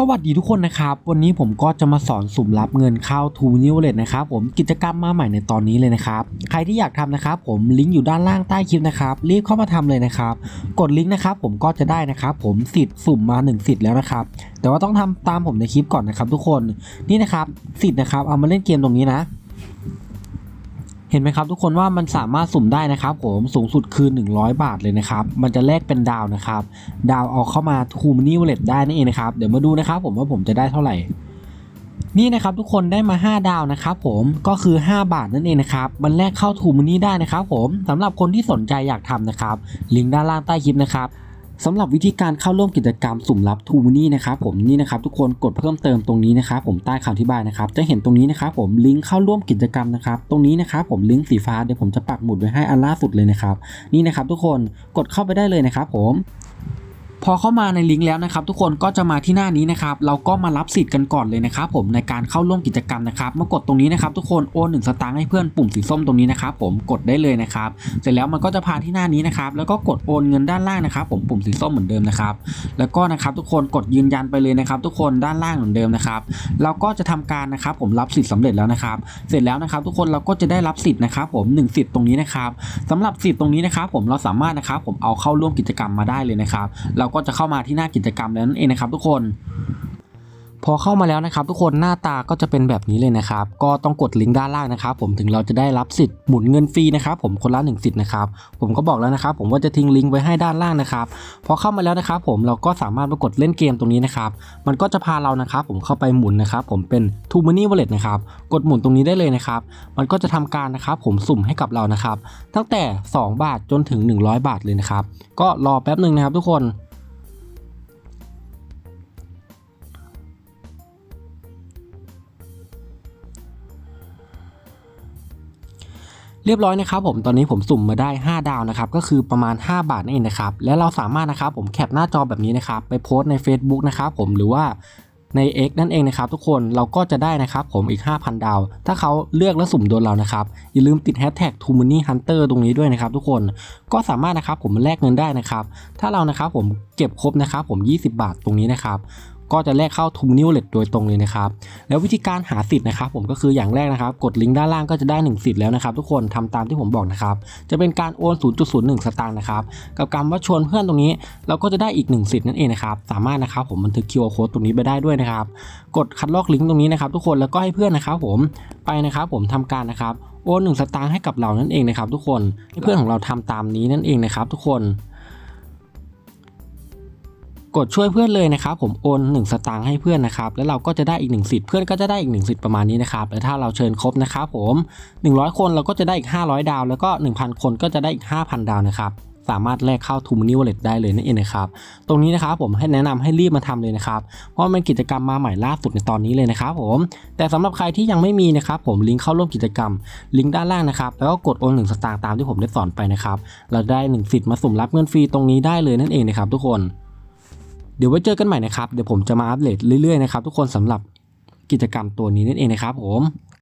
สวัสดีทุกคนนะครับ วันนี้ผมก็จะมาสอนสุ่มรับเงินเข้าทูนิวเลตนะครับผมกิจกรรมมาใหม่ในตอนนี้เลยนะครับ ใครที่อยากทำนะครับผมลิงก์อยู่ด้านล่างใต้คลิปนะครับรีบเข้ามาทำเลยนะครับ กดลิงก์นะครับผมก็จะได้นะครับผมสิทธิ์สุ่มมา 1 สิทธิ์แล้วนะครับ แต่ว่าต้องทำตามผมในคลิปก่อนนะครับทุกคนนี่นะครับสิทธิ์นะครับเอามาเล่นเกมตรงนี้นะ เห็นไหมครับทุกคนว่ามันสามารถสุ่มได้นะครับผมสูงสุดคือ 100 บาทเลยนะครับ มันจะแลกเป็นดาวนะครับ ดาวเอาเข้ามาทูมินิวเลตได้นั่นเองนะครับ เดี๋ยวมาดูนะครับผมว่าผมจะได้เท่าไหร่ นี่นะครับทุกคนได้มา 5 ดาวนะครับผมก็คือ 5 บาทนั่นเองนะครับมันแลกเข้าทูมินิได้นะครับผมสำหรับคนที่สนใจอยากทำนะครับลิงก์ด้านล่างใต้คลิปนะครับ สำหรับวิธีการเข้าร่วมกิจกรรมสุ่มรับทูมินี่นะครับผมนี่นะครับทุกคนกดเพิ่มเติมตรงนี้นะครับผมใต้คำอธิบายนะครับจะเห็นตรงนี้นะครับผมลิงก์เข้าร่วมกิจกรรมนะครับตรงนี้นะครับผมลิงก์สีฟ้าเดี๋ยวผมจะปักหมุดไว้ให้อันล่าสุดเลยนะครับนี่นะครับทุกคนกดเข้าไปได้เลยนะครับผม พอเข้ามาในลิงก์แล้วนะครับทุกคนก็จะมาที่หน้านี้นะครับเราก็มารับสิทธิ์กันก่อนเลยนะครับผมในการเข้าร่วมกิจกรรมนะครับมากดตรงนี้นะครับทุกคนโอนหนึ่งสตางค์ให้เพื่อนปุ่มสีส้มตรงนี้นะครับผมกดได้เลยนะครับเสร็จแล้วมันก็จะพาที่หน้านี้นะครับแล้วก็กดโอนเงินด้านล่างนะครับ ผมปุ่มสีส้มเหมือนเดิมนะครับแล้วก็นะครับทุกคนกดยืนยันไปเลยนะครับทุกคนด้านล่างเหมือนเดิมนะครับเราก็จะทำการนะครับผมรับสิทธิ์สำเร็จแล้วนะครับเสร็จแล้วนะครับทุกคนเราก็จะได้รับสิทธิ์นะครับผมหนึ่งสิทธิ์ตรงนี้นะครับสำหรับสิทธิ์ตรงนี้นะครับผมเราสามารถนะครับผมเอาเข้าร่วมกิจกรรมมาได้เลยนะครับเราก็จะเข้ามาที่หน้ากิจกรรมแล้วนั่นเองนะครับทุกคน พอเข้ามาแล้วนะครับ ทุกคนหน้าตาก็จะเป็นแบบนี้เลยนะครับ ก็ต้องกดลิงก์ด้านล่างนะครับ ผมถึงเราจะได้รับสิทธิ์หมุนเงินฟรีนะครับ ผมคนละหนึ่งสิทธิ์นะครับ ผมก็บอกแล้วนะครับ ผมว่าจะทิ้งลิงก์ไว้ให้ด้านล่างนะครับพอเข้ามาแล้วนะครับ ผมเราก็สามารถมากดเล่นเกมตรงนี้นะครับ มันก็จะพาเรานะครับ ผมเข้าไปหมุนนะครับ ผมเป็น t ู Money Wallet นะครับ กดหมุนตรงนี้ได้เลยนะครับ มันก็จะทำการนะครับ ผมสุ่มให้กับเรานะครับ ตั้งแต่ 2 บาทจนถึง 100 บาทเลยนะครับ ก็รอแป๊บหนึ่งนะครับทุกคน เรียบร้อยนะครับผมตอนนี้ผมสุ่มมาได้ 5 ดาวนะครับก็คือประมาณ 5 บาทนั่นเองนะครับและเราสามารถนะครับผมแคปหน้าจอแบบนี้นะครับไปโพสใน Facebook นะครับผมหรือว่าใน X นั่นเองนะครับทุกคนเราก็จะได้นะครับผมอีก 5,000 ดาว ถ้าเขาเลือกและสุ่มโดนเรานะครับ อย่าลืมติด Hashtag t o m o n y Hunter ตรงนี้ด้วยนะครับทุกคนก็สามารถนะครับผมแลกเงินได้นะครับ ถ้าเรานะครับผมเก็บครบนะครับผม 20 บาทตรงนี้นะครับ ก็จะแลกเข้า t o m o n y Wallet โดยตรงเลยนะครับ แล้ววิธีการหาสิทธิ์นะครับผมก็คืออย่างแรกนะครับ กดลิงก์ด้านล่างก็จะได้ 1 สิทธิ์แล้วนะครับ ทุกคนทำตามที่ผมบอกนะครับ จะเป็นการโอน 0.01 สตางค์นะครับ กับการว่าชวนเพื่อนตรงนี้ เราก็จะได้อีก 1 สิทธิ์นั่นเองนะครับ สามารถนะครับผมบันทึก QR code ตรงนี้ไปได้ด้วยนะครับ กดคัดลอกลิงก์ตรงนี้นะครับทุกคน แล้วก็ให้เพื่อนนะครับผม ไปนะครับผมทำการนะครับ โอน1สตางค์ให้กับเรานั่นเองนะครับทุกคนให้เพื่อนของเราทำตามนี้นั่นเองนะครับทุกคน กดช่วยเพื่อนเลยนะครับผมโอน1 สตางค์ให้เพื่อนนะครับแล้วเราก็จะได้อีก1สิทธิ์เพื่อนก็จะได้อีก1สิทธิ์ประมาณนี้นะครับแล้วถ้าเราเชิญครบนะครับผม 100 คนเราก็จะได้อีก 500 ดาว แล้วก็ 1,000 คนก็จะได้อีก 5,000 ดาวนะครับสามารถแลกเข้า t ูมนิวเลตได้เลยนั่นเองนะครับ ตรงนี้นะครับผมให้แนะนำให้รีบมาทำเลยนะครับ เพราะมันเป็นกิจกรรมมาใหม่ล่าสุดในตอนนี้เลยนะครับผม แต่สำหรับใครที่ยังไม่มีนะครับผมลิงก์เข้าร่วมกิจกรรม ลิงก์ด้านล่างนะครับ แล้วก็กดโอนหนึ่งสตางค์ตามที่ผมได้สอนไปนะครับ เราได้หนึ่งสิทธิ์มาสุ่มรับเงินฟรีตรงนี้ได้เลยนั่นเองนะครับทุกคน เดี๋ยวไว้เจอกันใหม่นะครับ เดี๋ยวผมจะมาอัปเดตเรื่อยๆนะครับทุกคนสำหรับกิจกรรมตัวนี้นั่นเองนะครับผม